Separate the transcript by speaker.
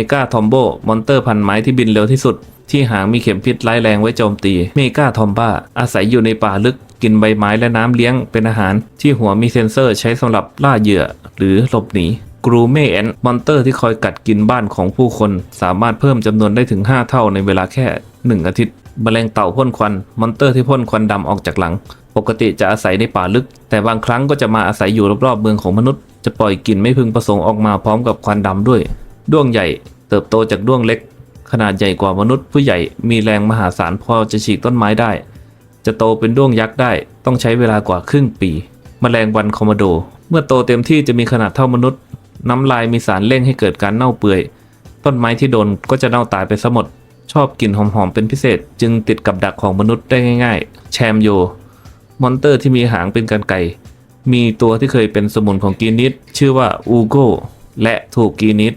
Speaker 1: เมกาทอมโบ มอนเตอร์พันไม้ที่บินเร็วที่สุด ที่หางมีเข็มพิษร้ายแรงไว้โจมตี เมกาทอมบ้า อาศัยอยู่ในป่าลึก กินใบไม้และน้ำเลี้ยงเป็นอาหาร ที่หัวมีเซ็นเซอร์ใช้สำหรับล่าเหยื่อ หรือหลบหนี กรูเมแอนมอนเตอร์ที่คอยกัดกินบ้านของผู้คน สามารถเพิ่มจำนวนได้ถึง 5 เท่าในเวลาแค่ 1 อาทิตย์แมลงเต่าพ่นควัน มอนเตอร์ที่พ่นควันดำออกจากหลัง ปกติจะอาศัยในป่าลึก แต่บางครั้งก็จะมาอาศัยอยู่รอบๆเมืองของมนุษย์ จะปล่อยกลิ่นไม่พึงประสงค์ออกมาพร้อมกับควันดำด้วย ด้วงใหญ่เติบโตจากด้วงเล็ก ขนาดใหญ่กว่ามนุษย์ผู้ใหญ่มีแรงมหาศาลพอจะฉีกต้นไม้ได้ จะโตเป็นด้วงยักษ์ได้ต้องใช้เวลากว่าครึ่งปีแมลงวันคอมโมโด เมื่อโตเต็มที่จะมีขนาดเท่ามนุษย์ น้ำลายมีสารเร่งให้เกิดการเน่าเปื่อย ต้นไม้ที่โดนก็จะเน่าตายไปซะหมด ชอบกลิ่นหอมๆเป็นพิเศษ จึงติดกับดักของมนุษย์ได้ง่าย ๆ แชมโย มอนเตอร์ที่มีหางเป็นกันไก่มีตัวที่เคยเป็นสมุนของกีนิดชื่อว่าอูโกและถูกกีนิด